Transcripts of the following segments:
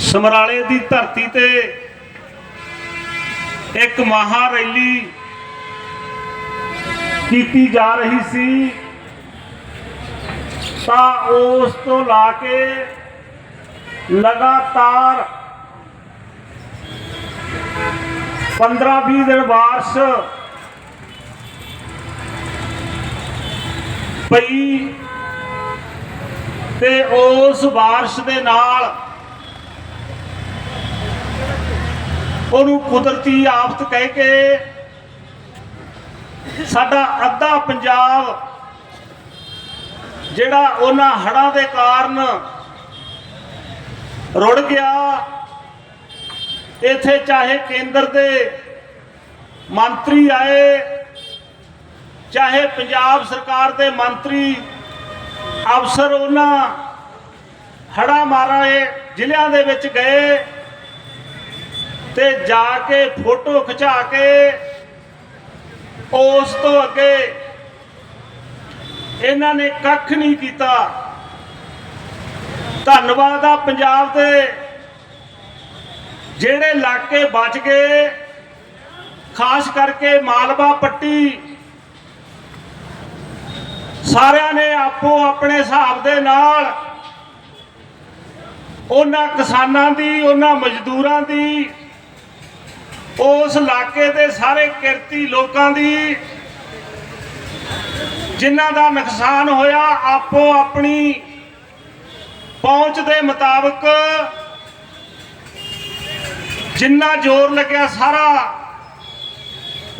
ਸਮਰਾਲੇ ਦੀ ਧਰਤੀ ਤੇ ਇੱਕ ਮਹਾ ਰੈਲੀ ਕੀਤੀ ਜਾ ਰਹੀ ਸੀ। ਤਾਂ ਉਸ ਤੋਂ ਲਾ ਕੇ ਲਗਾਤਾਰ 15-20 ਦਿਨ ਬਾਰਿਸ਼ ਪਈ ਤੇ ਉਸ ਬਾਰਿਸ਼ ਦੇ ਨਾਲ ਉਹਨੂੰ ਕੁਦਰਤੀ ਆਫਤ ਕਹਿ ਕੇ ਸਾਡਾ ਅੱਧਾ ਪੰਜਾਬ ਜਿਹੜਾ ਉਹਨਾਂ ਹੜ੍ਹਾਂ ਦੇ ਕਾਰਨ ਰੁੜ ਗਿਆ, ਇੱਥੇ ਚਾਹੇ ਕੇਂਦਰ ਦੇ ਮੰਤਰੀ ਆਏ, ਚਾਹੇ ਪੰਜਾਬ ਸਰਕਾਰ ਦੇ ਮੰਤਰੀ ਅਫਸਰ ਉਹਨਾਂ ਹੜਾ ਮਾਰੇ ਜ਼ਿਲ੍ਹਿਆਂ ਦੇ ਵਿੱਚ ਗਏ ਤੇ ਜਾ ਕੇ ਫੋਟੋ ਖਿਚਾ ਕੇ ਉਸ ਤੋਂ ਅੱਗੇ ਇਹਨਾਂ ਨੇ ਕੱਖ ਨਹੀਂ ਕੀਤਾ। ਧੰਨਵਾਦ ਆ ਪੰਜਾਬ ਦੇ ਜਿਹੜੇ ਇਲਾਕੇ ਬਚ ਗਏ, ਖਾਸ ਕਰਕੇ ਮਾਲਵਾ ਪੱਟੀ, ਸਾਰਿਆਂ ਨੇ ਆਪੋ ਆਪਣੇ ਹਿਸਾਬ ਦੇ ਨਾਲ ਉਹਨਾਂ ਕਿਸਾਨਾਂ ਦੀ, ਉਹਨਾਂ ਮਜ਼ਦੂਰਾਂ ਦੀ ਉਸ ਇਲਾਕੇ ਦੇ ਸਾਰੇ ਕਿਰਤੀ ਲੋਕਾਂ ਦੀ ਜਿਨ੍ਹਾਂ ਦਾ ਨੁਕਸਾਨ ਹੋਇਆ, ਆਪੋ ਆਪਣੀ ਪਹੁੰਚ ਦੇ ਮੁਤਾਬਕ ਜਿੰਨਾ ਜ਼ੋਰ ਲੱਗਿਆ ਸਾਰਾ,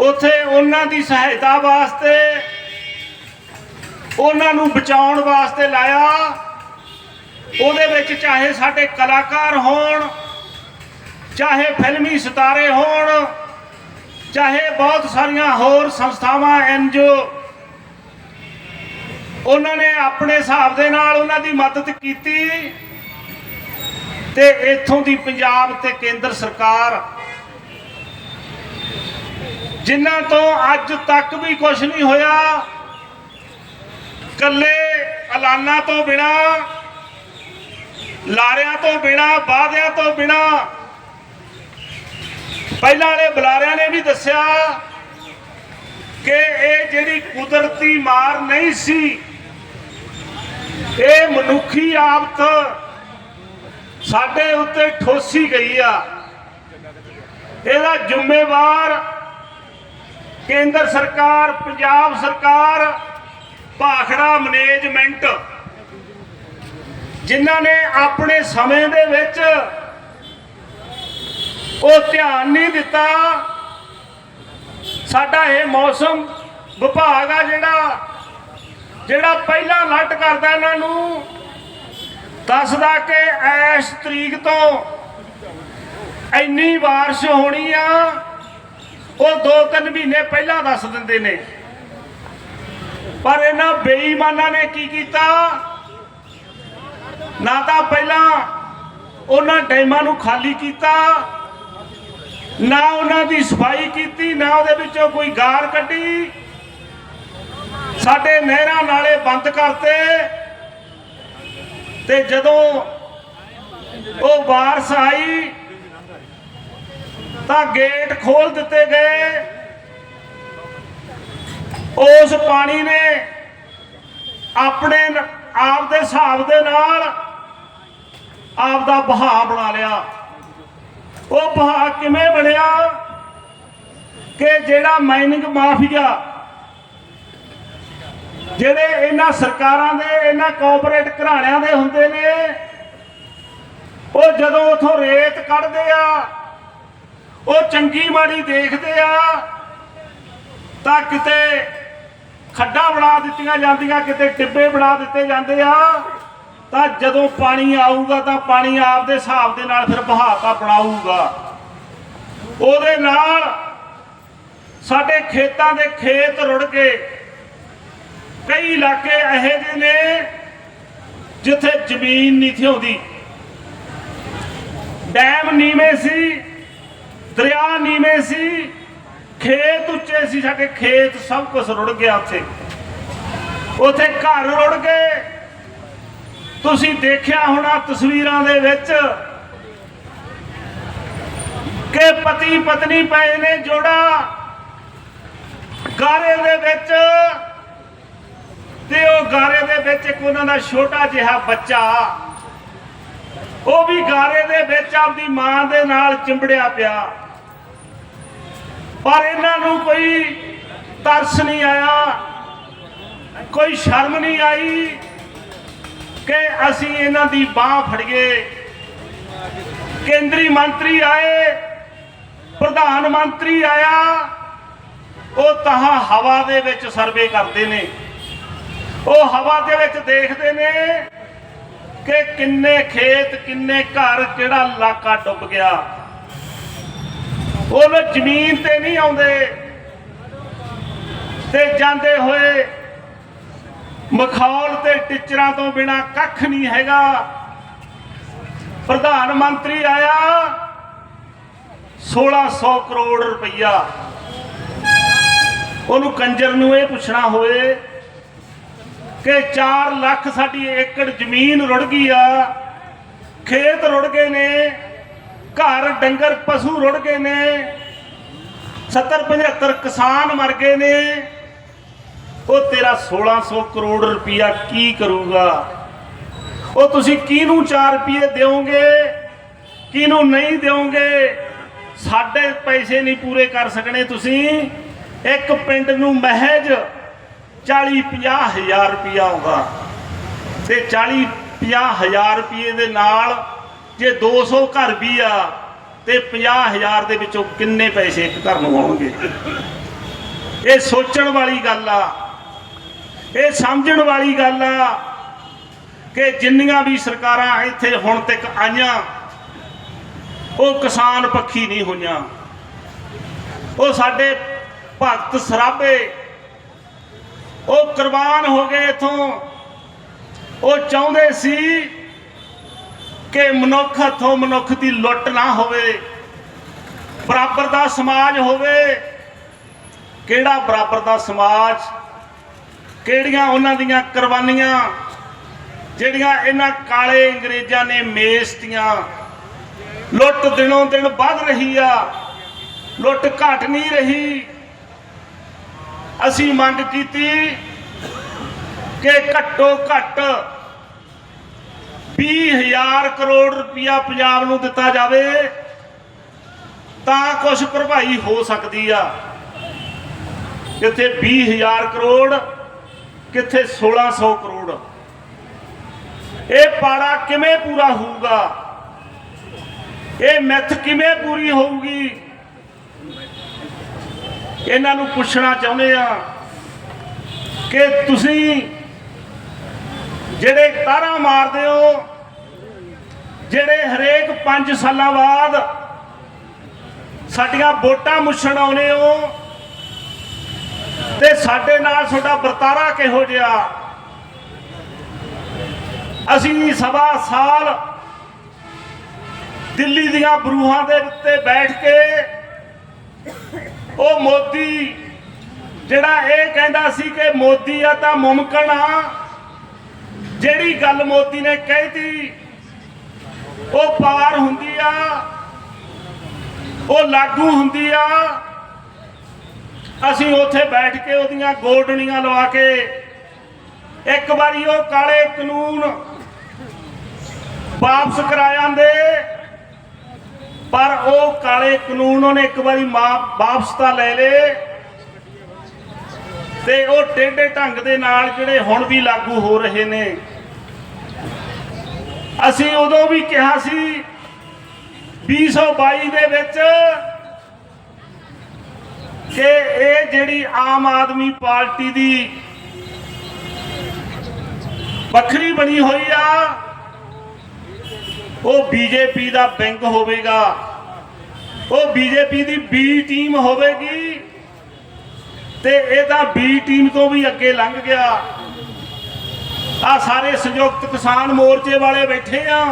ਉਥੇ ਉਹਨਾਂ ਦੀ ਸਹਾਇਤਾ ਵਾਸਤੇ, ਉਹਨਾਂ ਨੂੰ ਬਚਾਉਣ ਵਾਸਤੇ ਲਾਇਆ। ਉਹਦੇ ਵਿੱਚ ਚਾਹੇ ਸਾਡੇ ਕਲਾਕਾਰ ਹੋਣ ਚਾਹੇ ਫਿਲਮੀ ਸਿਤਾਰੇ ਹੋਣ, ਚਾਹੇ ਬਹੁਤ ਸਾਰੀਆਂ ਹੋਰ ਸੰਸਥਾਵਾਂ ਐਨਜੀਓ ਉਹਨਾਂ ਨੇ ਆਪਣੇ ਹਿਸਾਬ ਦੇ ਨਾਲ ਉਹਨਾਂ ਦੀ ਮਦਦ ਕੀਤੀ ਤੇ ਇੱਥੋਂ ਦੀ ਪੰਜਾਬ ਤੇ ਕੇਂਦਰ ਸਰਕਾਰ, ਜਿਨ੍ਹਾਂ ਤੋਂ ਅੱਜ ਤੱਕ ਵੀ ਕੁਝ ਨਹੀਂ ਹੋਇਆ ਕੱਲੇ ਐਲਾਨਾਂ ਤੋਂ ਬਿਨਾ, ਲਾਰਿਆਂ ਤੋਂ ਬਿਨਾ, ਵਾਅਦਿਆਂ ਤੋਂ ਬਿਨਾ ਪਹਿਲਾਂ ਵਾਲੇ ਬੁਲਾਰਿਆਂ ਨੇ ਵੀ ਦੱਸਿਆ ਕਿ ਇਹ ਜਿਹੜੀ ਕੁਦਰਤੀ ਮਾਰ ਨਹੀਂ ਸੀ, ਇਹ ਮਨੁੱਖੀ ਆਫਤ ਸਾਡੇ ਉੱਤੇ ਠੋਸੀ ਗਈ ਆ। ਇਹਦਾ ਜ਼ਿੰਮੇਵਾਰ ਕੇਂਦਰ ਸਰਕਾਰ, ਪੰਜਾਬ ਸਰਕਾਰ, ਭਾਖੜਾ ਮੈਨੇਜਮੈਂਟ, ਜਿਨ੍ਹਾਂ ਨੇ ਆਪਣੇ ਸਮੇਂ ਦੇ ਵਿੱਚ ਉਹ ਧਿਆਨ ਨਹੀਂ ਦਿੱਤਾ। ਸਾਡਾ ਇਹ ਮੌਸਮ ਵਿਭਾਗ ਆ ਜਿਹੜਾ ਜਿਹੜਾ ਪਹਿਲਾਂ ਅਲਰਟ ਕਰਦਾ ਇਹਨਾਂ ਨੂੰ। ਦੱਸਦਾ ਕਿ ਇਸ ਤਰੀਕ ਤੋਂ ਇੰਨੀ ਬਾਰਿਸ਼ ਹੋਣੀ ਆ। ਉਹ ਦੋ ਤਿੰਨ ਮਹੀਨੇ ਪਹਿਲਾਂ ਦੱਸ ਦਿੰਦੇ ਨੇ। ਪਰ ਇਹਨਾਂ ਬੇਈਮਾਨਾਂ ਨੇ ਕੀ ਕੀਤਾ? ਨਾ ਤਾਂ ਪਹਿਲਾਂ ਉਹਨਾਂ ਡੈਮਾਂ ਨੂੰ ਖਾਲੀ ਕੀਤਾ। ਨਾ ਉਹਨਾਂ ਦੀ ਸਫ਼ਾਈ ਕੀਤੀ, ਨਾ ਉਹਦੇ ਵਿੱਚੋਂ ਕੋਈ ਗਾਰ ਕੱਢੀ। ਸਾਡੇ ਨਹਿਰਾਂ ਨਾਲੇ ਬੰਦ ਕਰਤੇ। ਤੇ ਜਦੋਂ ਉਹ ਵਾਰਸ ਆਈ, ਤਾਂ ਗੇਟ ਖੋਲ ਦਿੱਤੇ ਗਏ। ਉਸ ਪਾਣੀ ਨੇ ਆਪਣੇ ਆਪ ਦੇ ਹਿਸਾਬ ਦੇ ਨਾਲ ਆਪ ਦਾ ਬਹਾਅ ਬਣਾ ਲਿਆ। ਉਹ ਬਹਾਅ ਕਿਵੇਂ ਬਣਿਆ ਕਿ ਜਿਹੜਾ ਮਾਈਨਿੰਗ ਮਾਫੀਆ, ਜਿਹੜੇ ਇਹਨਾਂ ਸਰਕਾਰਾਂ ਦੇ, ਇਹਨਾਂ ਕੋਆਪਰੇਟ ਘਰਾਣਿਆਂ ਦੇ ਹੁੰਦੇ ਨੇ, ਉਹ ਜਦੋਂ ਉਥੋਂ ਰੇਤ ਕੱਢਦੇ ਆ, ਉਹ ਚੰਗੀ ਮਾੜੀ ਦੇਖਦੇ ਆ, ਤਾਂ ਕਿਤੇ ਖੱਡਾ ਬਣਾ ਦਿੱਤੀਆਂ ਜਾਂਦੀਆਂ, ਕਿਤੇ ਟਿੱਬੇ ਬਣਾ ਦਿੱਤੇ ਜਾਂਦੇ ਆ। ਤਾਂ ਜਦੋਂ ਪਾਣੀ ਆਊਗਾ ਤਾਂ ਪਾਣੀ ਆਪ ਦੇ ਹਿਸਾਬ ਦੇ ਨਾਲ ਫਿਰ ਬਹਾਤਾ ਬਣਾਊਗਾ। ਉਹਦੇ ਨਾਲ ਸਾਡੇ ਖੇਤਾਂ ਦੇ ਖੇਤ ਰੁੜ ਗਏ ਕਈ ਇਲਾਕੇ ਇਹੋ ਜਿਹੇ ਨੇ ਜਿੱਥੇ ਜ਼ਮੀਨ ਨਹੀਂ ਥੀ ਡੈਮ ਨੀਵੇਂ ਸੀ, ਦਰਿਆ ਨੀਵੇਂ ਸੀ, ਖੇਤ ਉੱਚੇ ਸੀ, ਸਾਡੇ ਖੇਤ ਸਭ ਕੁਝ ਰੁੜ ਗਿਆ ਉੱਥੇ। ਉੱਥੇ ਘਰ ਰੁੜ ਗਏ। ਤੁਸੀਂ ਦੇਖਿਆ ਹੋਣਾ ਤਸਵੀਰਾਂ ਦੇ ਵਿੱਚ ਕਿ ਪਤੀ ਪਤਨੀ ਪਏ ਨੇ ਜੋੜਾ। ਗਾਰੇ ਦੇ ਵਿੱਚ ਤੇ ਉਹ ਗਾਰੇ ਦੇ ਵਿੱਚ ਇੱਕ ਉਹਨਾਂ ਦਾ ਛੋਟਾ ਜਿਹਾ ਬੱਚਾ। ਉਹ ਵੀ ਗਾਰੇ ਦੇ ਵਿੱਚ ਆਪਦੀ ਮਾਂ ਦੇ ਨਾਲ ਚਿੰਬੜਿਆ ਪਿਆ। ਪਰ ਇਹਨਾਂ ਨੂੰ ਕੋਈ ਤਰਸ ਨਹੀਂ ਆਇਆ, ਕੋਈ ਸ਼ਰਮ ਨਹੀਂ ਆਈ। ਕਿ ਅਸੀਂ ਇਹਨਾਂ ਦੀ ਬਾਹ ਫੜੀਏ। ਕੇਂਦਰੀ ਮੰਤਰੀ ਆਏ, ਪ੍ਰਧਾਨ ਮੰਤਰੀ ਆਇਆ, ਉਹ ਤਾਂ ਹਵਾ ਦੇ ਵਿੱਚ ਸਰਵੇ ਕਰਦੇ ਨੇ। ਉਹ ਹਵਾ ਦੇ ਵਿੱਚ ਦੇਖਦੇ ਨੇ ਕਿ ਕਿੰਨੇ ਖੇਤ, ਕਿੰਨੇ ਘਰ, ਕਿਹੜਾ ਇਲਾਕਾ ਡੁੱਬ ਗਿਆ। ਉਹ ਜ਼ਮੀਨ ਤੇ ਨਹੀਂ ਆਉਂਦੇ। ਤੇ ਜਾਂਦੇ ਹੋਏ ਮਖੌਲ ਤੇ ਟਿਚਰਾਂ ਤੋਂ ਬਿਨਾ ਕੱਖ ਨਹੀਂ ਹੈਗਾ। ਪ੍ਰਧਾਨ ਮੰਤਰੀ ਆਇਆ 1600 ਕਰੋੜ ਰੁਪਈਆ। ਉਹਨੂੰ ਕੰਜਰ ਨੂੰ ਇਹ ਪੁੱਛਣਾ ਹੋਵੇ ਕਿ 4 ਲੱਖ ਸਾਡੀ ਏਕੜ ਜ਼ਮੀਨ ਰੁੜ ਗਈ ਆ, ਖੇਤ ਰੁੜ ਗਏ ਨੇ, ਘਰ, ਡੰਗਰ, ਪਸ਼ੂ ਰੁੜ ਗਏ ਨੇ 70 75 ਕਿਸਾਨ ਮਰ ਗਏ ਨੇ ਉਹ ਤੇਰਾ 1600 ਕਰੋੜ ਰੁਪਇਆ ਕੀ ਕਰੂਗਾ? ਉਹ ਤੁਸੀਂ ਕਿਹਨੂੰ 4 ਰੁਪਏ ਦਿਓਗੇ? ਕਿਹਨੂੰ ਨਹੀਂ ਦਿਓਗੇ? ਸਾਡੇ ਪੈਸੇ ਨਹੀਂ ਪੂਰੇ ਕਰ ਸਕਣੇ ਤੁਸੀਂ। ਇੱਕ ਪਿੰਡ ਨੂੰ ਮਹਿਜ 40 50 ਹਜ਼ਾਰ ਰੁਪਇਆ ਆਉਂਦਾ ਤੇ 40 50 ਹਜ਼ਾਰ ਰੁਪਏ ਦੇ ਨਾਲ ਜੇ 200 ਘਰ ਵੀ ਆ, ਤੇ 50 ਹਜ਼ਾਰ ਦੇ ਵਿੱਚੋਂ ਕਿੰਨੇ ਪੈਸੇ ਇੱਕ ਘਰ ਨੂੰ ਆਉਣਗੇ? ਇਹ ਸੋਚਣ ਵਾਲੀ ਗੱਲ ਆ। ਇਹ ਸਮਝਣ ਵਾਲੀ ਗੱਲ ਆ ਕਿ ਜਿੰਨੀਆਂ ਵੀ ਸਰਕਾਰਾਂ ਇੱਥੇ ਹੁਣ ਤੱਕ ਆਈਆਂ, ਉਹ ਕਿਸਾਨ ਪੱਖੀ ਨਹੀਂ ਹੋਈਆਂ। ਉਹ ਸਾਡੇ ਭਗਤ ਸਰਾਭੇ ਉਹ ਕੁਰਬਾਨ ਹੋ ਗਏ ਇਥੋਂ। ਉਹ ਚਾਹੁੰਦੇ ਸੀ ਕਿ ਮਨੁੱਖ ਹੱਥੋਂ ਮਨੁੱਖ ਦੀ ਲੁੱਟ ਨਾ ਹੋਵੇ, ਬਰਾਬਰ ਦਾ ਸਮਾਜ ਹੋਵੇ। ਕਿਹੜਾ ਬਰਾਬਰ ਦਾ ਸਮਾਜ? ਕਿਹੜੀਆਂ ਉਹਨਾਂ ਦੀਆਂ ਕੁਰਬਾਨੀਆਂ? ਜਿਹੜੀਆਂ ਇਹਨਾਂ ਕਾਲੇ ਅੰਗਰੇਜ਼ਾਂ ਨੇ ਮੇਸਤੀਆਂ ਲੁੱਟ ਦਿਨੋਂ ਦਿਨ ਵੱਧ ਰਹੀ ਆ। ਲੁੱਟ ਘਟ ਨਹੀਂ ਰਹੀ। ਅਸੀਂ ਮੰਗ ਕੀਤੀ ਕਿ ਘੱਟੋ ਘੱਟ 20000 ਕਰੋੜ ਰੁਪਇਆ ਪੰਜਾਬ ਨੂੰ ਦਿੱਤਾ ਜਾਵੇ, ਤਾਂ ਕੁਝ ਭਰਪਾਈ ਹੋ ਸਕਦੀ ਆ। ਕਿੱਥੇ 20000 ਕਰੋੜ ਕਿੱਥੇ 1600 ਕਰੋੜ? ਇਹ ਪਾੜਾ ਕਿਵੇਂ ਪੂਰਾ ਹੋਊਗਾ? ਇਹ ਮਿੱਥ ਕਿਵੇਂ ਪੂਰੀ ਹੋਊਗੀ? ਇਹਨਾਂ ਨੂੰ ਪੁੱਛਣਾ ਚਾਹੁੰਦੇ ਆ ਕਿ ਤੁਸੀਂ ਜਿਹੜੇ ਤਾਰਾਂ ਮਾਰਦੇ ਹੋ, ਜਿਹੜੇ ਹਰੇਕ 5 ਸਾਲਾਂ ਬਾਅਦ ਸਾਡੀਆਂ ਵੋਟਾਂ ਮੁੱਛਣ ਆਉਨੇ ਹੋ ਤੇ ਸਾਡੇ ਨਾਲ ਤੁਹਾਡਾ ਵਰਤਾਰਾ ਕਿਹੋ ਜਿਹਾ? ਅਸੀਂ ਸਵਾ ਸਾਲ ਦਿੱਲੀ ਦੀਆਂ ਬਰੂਹਾਂ ਦੇ ਉੱਤੇ ਬੈਠ ਕੇ ਉਹ ਮੋਦੀ, ਜਿਹੜਾ ਇਹ ਕਹਿੰਦਾ ਸੀ ਕਿ ਮੋਦੀ ਆ ਤਾਂ ਮੁਮਕਨ ਆ, ਜਿਹੜੀ ਗੱਲ ਮੋਦੀ ਨੇ ਕਹਿਤੀ, ਉਹ ਪਾਰ ਹੁੰਦੀ ਆ, ਉਹ ਲਾਗੂ ਹੁੰਦੀ ਆ ਅਸੀਂ ਉੱਥੇ ਬੈਠ ਕੇ ਉਹਦੀਆਂ ਗੋਡਣੀਆਂ ਲਵਾ ਕੇ ਇੱਕ ਵਾਰੀ ਉਹ ਕਾਲੇ ਕਾਨੂੰਨ ਵਾਪਸ ਕਰਾ ਜਾਂਦੇ ਪਰ ਉਹ ਕਾਲੇ ਕਾਨੂੰਨ ਉਹਨੇ ਇੱਕ ਵਾਰੀ ਮਾ- ਵਾਪਸ ਤਾਂ ਲੈ ਲਏ ਤੇ ਉਹ ਟੇਢੇ ਢੰਗ ਦੇ ਨਾਲ ਜਿਹੜੇ ਹੁਣ ਵੀ ਲਾਗੂ ਹੋ ਰਹੇ ਨੇ। ਅਸੀਂ ਉਦੋਂ ਵੀ ਕਿਹਾ ਸੀ 2022 ਦੇ ਵਿੱਚ ਕਿ ਇਹ ਜਿਹੜੀ ਆਮ ਆਦਮੀ ਪਾਰਟੀ ਦੀ ਵੱਖਰੀ ਬਣੀ ਹੋਈ ਆ, ਉਹ ਬੀਜੇਪੀ ਦਾ ਬੈਂਕ ਹੋਵੇਗਾ, ਉਹ ਬੀਜੇਪੀ ਦੀ ਬੀ ਟੀਮ ਹੋਵੇਗੀ ਤੇ ਇਹ ਤਾਂ ਬੀ ਟੀਮ ਤੋਂ ਵੀ ਅੱਗੇ ਲੰਘ ਗਿਆ। ਆ ਸਾਰੇ ਸੰਯੁਕਤ ਕਿਸਾਨ ਮੋਰਚੇ ਵਾਲੇ ਬੈਠੇ ਆ।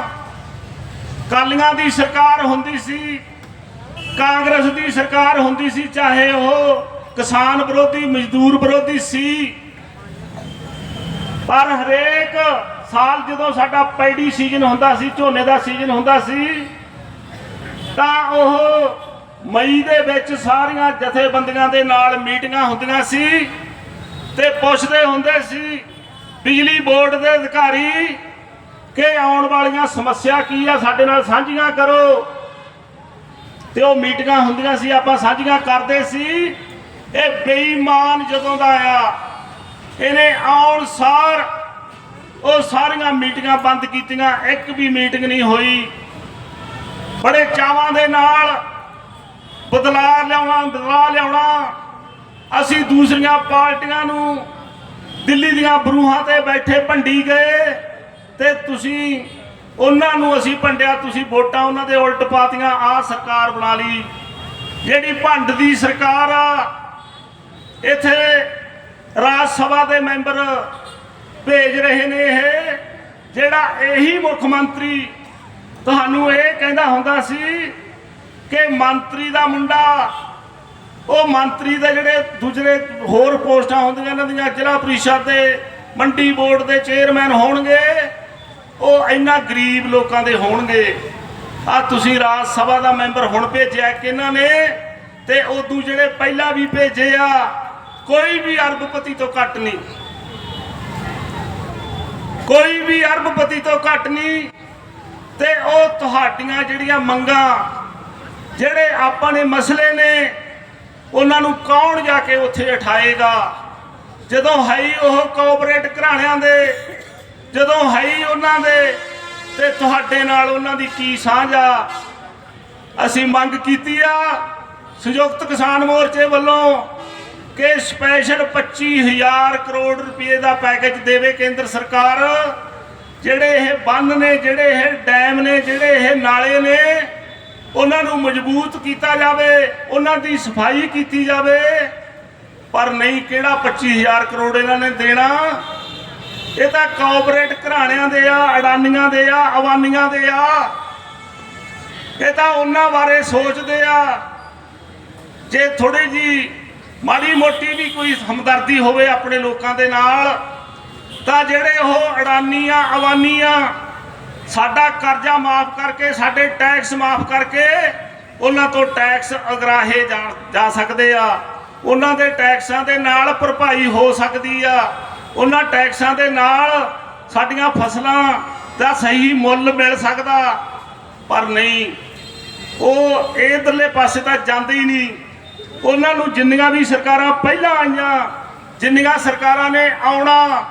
ਕਾਲੀਆਂ ਦੀ ਸਰਕਾਰ ਹੁੰਦੀ ਸੀ ਕਾਂਗਰਸ ਦੀ ਸਰਕਾਰ ਹੁੰਦੀ ਸੀ, ਚਾਹੇ ਉਹ ਕਿਸਾਨ ਵਿਰੋਧੀ, ਮਜ਼ਦੂਰ ਵਿਰੋਧੀ ਸੀ। ਪਰ ਹਰੇਕ ਸਾਲ ਜਦੋਂ ਸਾਡਾ ਪੈਡੀ ਸੀਜ਼ਨ ਹੁੰਦਾ ਸੀ, ਝੋਨੇ ਦਾ ਸੀਜ਼ਨ ਹੁੰਦਾ ਸੀ, ਤਾਂ ਉਹ ਮਈ ਦੇ ਵਿੱਚ ਸਾਰੀਆਂ ਜਥੇਬੰਦੀਆਂ ਦੇ ਨਾਲ ਮੀਟਿੰਗਾਂ ਹੁੰਦੀਆਂ ਸੀ ਤੇ ਪੁੱਛਦੇ ਹੁੰਦੇ ਸੀ, ਬਿਜਲੀ ਬੋਰਡ ਦੇ ਅਧਿਕਾਰੀ ਕਿ ਆਉਣ ਵਾਲੀਆਂ ਸਮੱਸਿਆ ਕੀ ਆ, ਸਾਡੇ ਨਾਲ ਸਾਂਝੀਆਂ ਕਰੋ। ਤੇ ਉਹ ਮੀਟਿੰਗਾਂ ਹੁੰਦੀਆਂ ਸੀ, ਆਪਾਂ ਸਾਂਝੀਆਂ ਕਰਦੇ ਸੀ। ਇਹ ਬੇਈਮਾਨ ਜਦੋਂ ਦਾ ਆਇਆ, ਇਹਨੇ ਆਉਣ ਸਾਰ ਉਹ ਸਾਰੀਆਂ ਮੀਟਿੰਗਾਂ ਬੰਦ ਕੀਤੀਆਂ, ਇੱਕ ਵੀ ਮੀਟਿੰਗ ਨਹੀਂ ਹੋਈ। ਬੜੇ ਚਾਵਾਂ ਦੇ ਨਾਲ ਬਦਲਾਅ ਲਿਆਉਣਾ ਬਦਲਾਅ ਲਿਆਉਣਾ, ਅਸੀਂ ਦੂਸਰੀਆਂ ਪਾਰਟੀਆਂ ਨੂੰ ਦਿੱਲੀ ਦੀਆਂ ਬਰੂਹਾਂ ਤੇ ਬੈਠੇ ਭੰਡੀ ਗਏ ਤੇ ਤੁਸੀਂ ਉਹਨਾਂ ਨੂੰ ਅਸੀਂ ਭੰਡਿਆ, ਤੁਸੀਂ ਵੋਟਾਂ ਉਹਨਾਂ ਦੇ ਉਲਟ ਪਾਤੀਆਂ ਆ ਸਰਕਾਰ ਬਣਾ ਲਈ। ਜਿਹੜੀ ਭੰਡ ਦੀ ਸਰਕਾਰ ਆ, ਇੱਥੇ ਰਾਜ ਸਭਾ ਦੇ ਮੈਂਬਰ ਭੇਜ ਰਹੇ ਨੇ ਇਹ, ਜਿਹੜਾ ਇਹੀ ਮੁੱਖ ਮੰਤਰੀ ਤੁਹਾਨੂੰ ਇਹ ਕਹਿੰਦਾ ਹੁੰਦਾ ਸੀ ਕਿ ਮੰਤਰੀ ਦਾ ਮੁੰਡਾ, ਉਹ ਮੰਤਰੀ ਦੇ ਜਿਹੜੇ ਦੂਜੇ ਹੋਰ ਪੋਸਟਾਂ ਹੁੰਦੀਆਂ, ਇਹਨਾਂ ਦੀਆਂ ਜ਼ਿਲ੍ਹਾ ਪ੍ਰੀਸ਼ਦ ਦੇ, ਮੰਡੀ ਬੋਰਡ ਦੇ ਚੇਅਰਮੈਨ ਹੋਣਗੇ। ਉਹ ਇੰਨਾ ਗਰੀਬ ਲੋਕਾਂ ਦੇ ਹੋਣਗੇ। ਆ ਤੁਸੀਂ ਰਾਜ ਸਭਾ ਦਾ ਮੈਂਬਰ ਹੁਣ ਭੇਜਿਆ ਕਿਹਨਾਂ ਨੇ? ਤੇ ਉਦੋਂ ਜਿਹੜੇ ਪਹਿਲਾਂ ਵੀ ਭੇਜੇ ਆ, ਕੋਈ ਵੀ ਅਰਬਪਤੀ ਤੋਂ ਘੱਟ ਨਹੀਂ। ਕੋਈ ਵੀ ਅਰਬਪਤੀ ਤੋਂ ਘੱਟ ਨਹੀਂ। ਤੇ ਉਹ ਤੁਹਾਡੀਆਂ ਜਿਹੜੀਆਂ ਮੰਗਾਂ, ਜਿਹੜੇ ਆਪਾਂ ਨੇ ਮਸਲੇ ਨੇ, ਉਹਨਾਂ ਨੂੰ ਕੌਣ ਜਾ ਕੇ ਉੱਥੇ ਉਠਾਏਗਾ? ਜਦੋਂ ਹੈ ਉਹ ਕੋਆਪਰੇਟ ਘਰਾਣਿਆਂ ਦੇ ਜਦੋਂ ਹੈ ਹੀ ਉਹਨਾਂ ਦੇ ਤੇ ਤੁਹਾਡੇ ਨਾਲ ਉਹਨਾਂ ਦੀ ਕੀ ਸਾਂਝ ਆ? ਅਸੀਂ ਮੰਗ ਕੀਤੀ ਆ, ਸੰਯੁਕਤ ਕਿਸਾਨ ਮੋਰਚੇ ਵੱਲੋਂ ਕਿ ਸਪੈਸ਼ਲ 25000 ਕਰੋੜ ਰੁਪਏ ਦਾ ਪੈਕੇਜ ਦੇਵੇ ਕੇਂਦਰ ਸਰਕਾਰ। ਜਿਹੜੇ ਇਹ ਬੰਨ ਨੇ, ਜਿਹੜੇ ਇਹ ਡੈਮ ਨੇ, ਜਿਹੜੇ ਇਹ ਨਾਲੇ ਨੇ, ਉਹਨਾਂ ਨੂੰ ਮਜ਼ਬੂਤ ਕੀਤਾ ਜਾਵੇ, ਉਹਨਾਂ ਦੀ ਸਫ਼ਾਈ ਕੀਤੀ ਜਾਵੇ। ਪਰ ਨਹੀਂ, ਕਿਹੜਾ 25000 ਕਰੋੜ ਇਹਨਾਂ ਨੇ ਦੇਣਾ? ਇਹ ਤਾਂ ਕਾਰਪੋਰੇਟ ਘਰਾਣਿਆਂ ਦੇ ਆ, ਅਡਾਨੀਆਂ ਦੇ ਆ, ਅਵਾਨੀਆਂ ਦੇ ਆ। ਇਹ ਤਾਂ ਉਹਨਾਂ ਬਾਰੇ ਸੋਚਦੇ ਆ। ਜੇ ਥੋੜੀ ਜੀ ਮਾੜੀ ਮੋਟੀ ਵੀ ਕੋਈ ਹਮਦਰਦੀ ਹੋਵੇ ਆਪਣੇ ਲੋਕਾਂ ਦੇ ਨਾਲ, ਤਾਂ ਜਿਹੜੇ ਉਹ ਅਡਾਨੀਆਂ, ਅਵਾਨੀਆਂ ਸਾਡਾ ਕਰਜ਼ਾ ਮਾਫ ਕਰਕੇ, ਸਾਡੇ ਟੈਕਸ ਮਾਫ ਕਰਕੇ ਉਹਨਾਂ ਤੋਂ ਟੈਕਸ ਅਗਰਾਹੇ ਜਾ ਜਾ ਸਕਦੇ ਆ। ਉਹਨਾਂ ਦੇ ਟੈਕਸਾਂ ਦੇ ਨਾਲ ਭਰਪਾਈ ਹੋ ਸਕਦੀ ਆ। ਉਹਨਾਂ ਟੈਕਸਾਂ ਦੇ ਨਾਲ ਸਾਡੀਆਂ ਫਸਲਾਂ ਦਾ ਸਹੀ ਮੁੱਲ ਮਿਲ ਸਕਦਾ, ਪਰ ਨਹੀਂ। ਉਹ ਇਧਰਲੇ ਪਾਸੇ ਤਾਂ ਜਾਂਦੇ ਹੀ ਨਹੀਂ। ਉਹਨਾਂ ਨੂੰ ਜਿੰਨੀਆਂ ਵੀ ਸਰਕਾਰਾਂ ਪਹਿਲਾਂ ਆਈਆਂ, ਜਿੰਨੀਆਂ ਸਰਕਾਰਾਂ ਨੇ ਆਉਣਾ,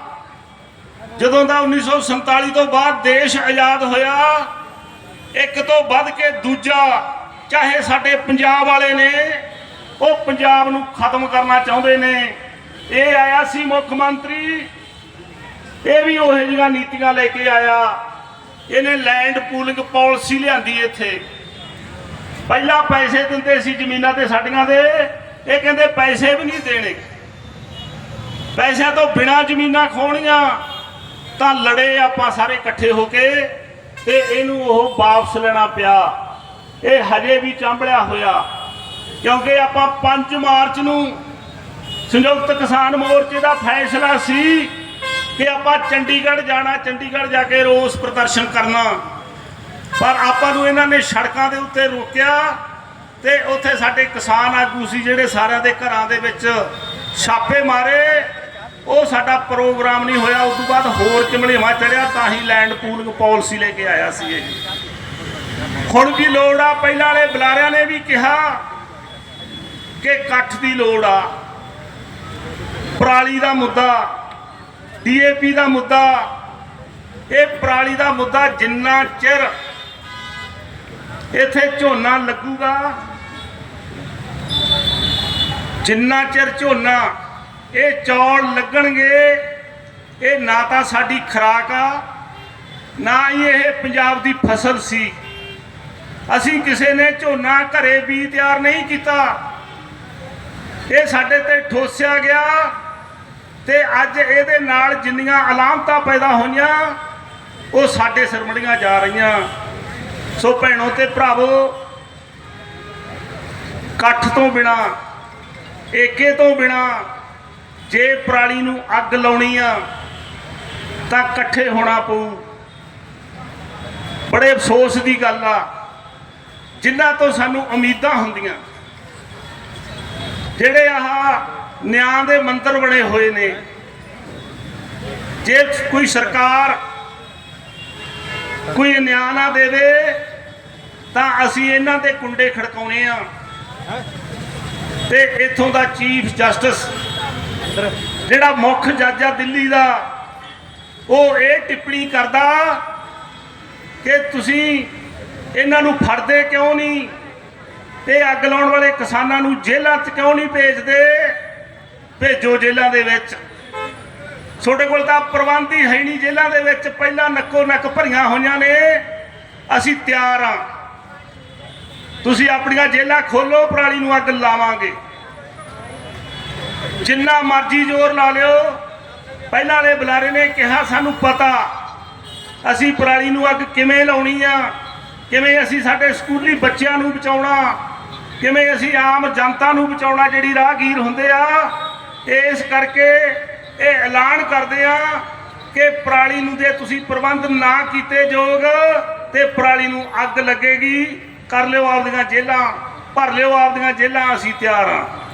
ਜਦੋਂ ਦਾ 1947 ਤੋਂ ਬਾਅਦ ਦੇਸ਼ ਆਜ਼ਾਦ ਹੋਇਆ, ਇੱਕ ਤੋਂ ਵੱਧ ਕੇ ਦੂਜਾ, ਚਾਹੇ ਸਾਡੇ ਪੰਜਾਬ ਵਾਲੇ ਨੇ, ਉਹ ਪੰਜਾਬ ਨੂੰ ਖਤਮ ਕਰਨਾ ਚਾਹੁੰਦੇ ਨੇ। ਇਹ ਆਇਆ ਸੀ ਮੁੱਖ ਮੰਤਰੀ। ਇਹ ਵੀ ਉਹ ਜਿਹੀਆਂ ਨੀਤੀਆਂ ਲੈ ਕੇ ਆਇਆ। ਇਹਨੇ ਲੈਂਡ ਪੂਲਿੰਗ ਪਾਲਿਸੀ ਲਿਆਂਦੀ ਇੱਥੇ। ਪਹਿਲਾਂ ਪੈਸੇ ਦਿੰਦੇ ਸੀ ਜ਼ਮੀਨਾਂ ਤੇ ਸਾਡੀਆਂ ਦੇ। ਇਹ ਕਹਿੰਦੇ ਪੈਸੇ ਵੀ ਨਹੀਂ ਦੇਣੇ। ਪੈਸਿਆਂ ਤੋਂ ਬਿਨਾ ਜ਼ਮੀਨਾਂ ਖੋਣੀਆਂ ਤਾਂ ਲੜੇ ਆਪਾਂ ਸਾਰੇ ਇਕੱਠੇ ਹੋ ਕੇ ਤੇ ਇਹਨੂੰ ਉਹ ਵਾਪਸ ਲੈਣਾ ਪਿਆ। ਇਹ ਹਜੇ ਵੀ ਚਾਂਬਲਿਆ ਹੋਇਆ, ਕਿਉਂਕਿ ਆਪਾਂ 5 ਮਾਰਚ ਨੂੰ ਸੰਯੁਕਤ ਕਿਸਾਨ ਮੋਰਚੇ ਦਾ ਫੈਸਲਾ ਸੀ ਕਿ ਆਪਾਂ ਚੰਡੀਗੜ੍ਹ ਜਾਣਾ, ਚੰਡੀਗੜ੍ਹ ਜਾ ਕੇ ਰੋਸ ਪ੍ਰਦਰਸ਼ਨ ਕਰਨਾ। ਪਰ ਆਪਾਂ ਨੂੰ ਇਹਨਾਂ ਨੇ ਸੜਕਾਂ ਦੇ ਉੱਤੇ ਰੋਕਿਆ ਤੇ ਉੱਥੇ ਸਾਡੇ ਕਿਸਾਨ ਆਗੂ ਸੀ ਜਿਹੜੇ ਸਾਰਿਆਂ ਦੇ ਘਰਾਂ ਦੇ ਵਿੱਚ ਛਾਪੇ ਮਾਰੇ। ਉਹ ਸਾਡਾ ਪ੍ਰੋਗਰਾਮ ਨਹੀਂ ਹੋਇਆ, ਉਸ ਤੋਂ ਬਾਅਦ ਹੋਰ ਚਮੜੇਵਾ ਚੜਿਆ ਤਾਂ ਹੀ ਲੈਂਡ ਪੂਲਿੰਗ ਪਾਲਿਸੀ ਲੈ ਕੇ ਆਇਆ ਸੀ ਇਹ। ਹੁਣ ਵੀ ਲੋੜ ਆ, ਪਹਿਲਾਂ ਵਾਲੇ ਬੁਲਾਰਿਆਂ ਨੇ ਵੀ ਕਿਹਾ ਕਿ ਇਕੱਠ ਦੀ ਲੋੜ ਆ। ਪਰਾਲੀ ਦਾ ਮੁੱਦਾ, ਡੀਏਪੀ ਦਾ ਮੁੱਦਾ, ਇਹ ਪਰਾਲੀ ਦਾ ਮੁੱਦਾ ਜਿੰਨਾ ਚਿਰ ਇੱਥੇ ਝੋਨਾ ਲੱਗੂਗਾ, ਜਿੰਨਾ ਚਿਰ ਝੋਨਾ ਇਹ ਚੌਲ ਲੱਗਣਗੇ, ਇਹ ਨਾ ਤਾਂ ਸਾਡੀ ਖੁਰਾਕ ਆ, ਨਾ ਹੀ ਇਹ ਪੰਜਾਬ ਦੀ ਫਸਲ ਸੀ। ਅਸੀਂ ਕਿਸੇ ਨੇ ਝੋਨਾ ਘਰੇ ਵੀ ਤਿਆਰ ਨਹੀਂ ਕੀਤਾ। ਇਹ ਸਾਡੇ ਤੇ ਠੋਸਿਆ ਗਿਆ। ਤੇ ਅੱਜ ਇਹਦੇ ਨਾਲ ਜਿੰਨੀਆਂ ਅਲਾਮਤਾਂ ਪੈਦਾ ਹੋਈਆਂ, ਉਹ ਸਾਡੇ ਸਿਰਮੜੀਆਂ ਜਾ ਰਹੀਆਂ। ਸੋ ਭੈਣੋ ਤੇ ਭਰਾਵੋ, ਇਕੱਠ ਤੋਂ ਬਿਨਾ, ਏਕੇ ਤੋਂ ਬਿਨਾ ਜੇ ਪਰਾਲੀ ਨੂੰ ਅੱਗ ਲਾਉਣੀ ਆ, ਤਾਂ ਇਕੱਠੇ ਹੋਣਾ ਪਊ। ਬੜੇ ਅਫਸੋਸ ਦੀ ਗੱਲ ਆ ਜਿਨ੍ਹਾਂ ਤੋਂ ਸਾਨੂੰ ਉਮੀਦਾਂ ਹੁੰਦੀਆਂ। ਜਿਹੜੇ ਆਹ ਨਿਆਂ ਦੇ ਮੰਤਰ ਬਣੇ ਹੋਏ ਨੇ। ਜੇ ਕੋਈ ਸਰਕਾਰ ਕੋਈ ਨਿਆਂ ਨਾ ਦੇਵੇ, ਤਾਂ ਅਸੀਂ ਇਹਨਾਂ ਦੇ ਕੁੰਡੇ ਖੜਕਾਉਣੇ ਆ। ਤੇ ਇੱਥੋਂ ਦਾ ਚੀਫ ਜਸਟਿਸ, ਜਿਹੜਾ ਮੁੱਖ ਜੱਜ ਆ ਦਿੱਲੀ ਦਾ, ਉਹ ਇਹ ਟਿੱਪਣੀ ਕਰਦਾ ਕਿ ਤੁਸੀਂ ਇਹਨਾਂ ਨੂੰ ਫੜਦੇ ਕਿਉਂ ਨਹੀਂ? ਤੇ ਅੱਗ ਲਾਉਣ ਵਾਲੇ ਕਿਸਾਨਾਂ ਨੂੰ ਜੇਲ੍ਹਾਂ 'ਚ ਕਿਉਂ ਨਹੀਂ ਭੇਜਦੇ? ਭੇਜੋ ਜੇਲਾਂ ਦੇ ਵਿੱਚ। ਤੁਹਾਡੇ ਕੋਲ ਤਾਂ ਪ੍ਰਬੰਧ ਹੀ ਹੈ ਨਹੀਂ ਜੇਲਾਂ ਦੇ ਵਿੱਚ। ਪਹਿਲਾਂ ਨੱਕੋ ਨੱਕ ਭਰੀਆਂ ਹੋਈਆਂ ਨੇ। ਅਸੀਂ ਤਿਆਰ ਆ ਤੁਸੀਂ ਆਪਣੀਆਂ ਜੇਲਾਂ ਖੋਲੋ, ਪਰਾਲੀ ਨੂੰ ਅੱਗ ਲਾਵਾਂਗੇ। ਜਿੰਨਾ ਮਰਜ਼ੀ ਜ਼ੋਰ ਲਾ ਲਿਓ। ਪਹਿਲਾਂ ਵਾਲੇ ਬੁਲਾਰੇ ਨੇ ਕਿਹਾ, ਸਾਨੂੰ ਪਤਾ ਅਸੀਂ ਪਰਾਲੀ ਨੂੰ ਅੱਗ ਕਿਵੇਂ ਲਾਉਣੀ ਆ। ਕਿਵੇਂ ਅਸੀਂ ਸਾਡੇ ਸਕੂਲੀ ਬੱਚਿਆਂ ਨੂੰ ਬਚਾਉਣਾ। ਕਿਵੇਂ ਅਸੀਂ ਆਮ ਜਨਤਾ ਨੂੰ ਬਚਾਉਣਾ? ਜਿਹੜੀ ਰਾਹਗੀਰ ਹੁੰਦੇ ਆ ਇਸ ਕਰਕੇ ਇਹ ਐਲਾਨ ਕਰਦੇ ਆ ਕਿ ਪਰਾਲੀ ਨੂੰ ਜੇ ਤੁਸੀਂ ਪ੍ਰਬੰਧ ਨਾ ਕੀਤੇ ਜੋਗ ਤੇ ਪਰਾਲੀ ਨੂੰ ਅੱਗ ਲੱਗੇਗੀ। ਕਰ ਲਿਓ ਆਪਦੀਆਂ ਜੇਲਾਂ ਭਰ ਲਿਓ ਆਪਦੀਆਂ ਜੇਲਾਂ ਅਸੀਂ ਤਿਆਰ ਆ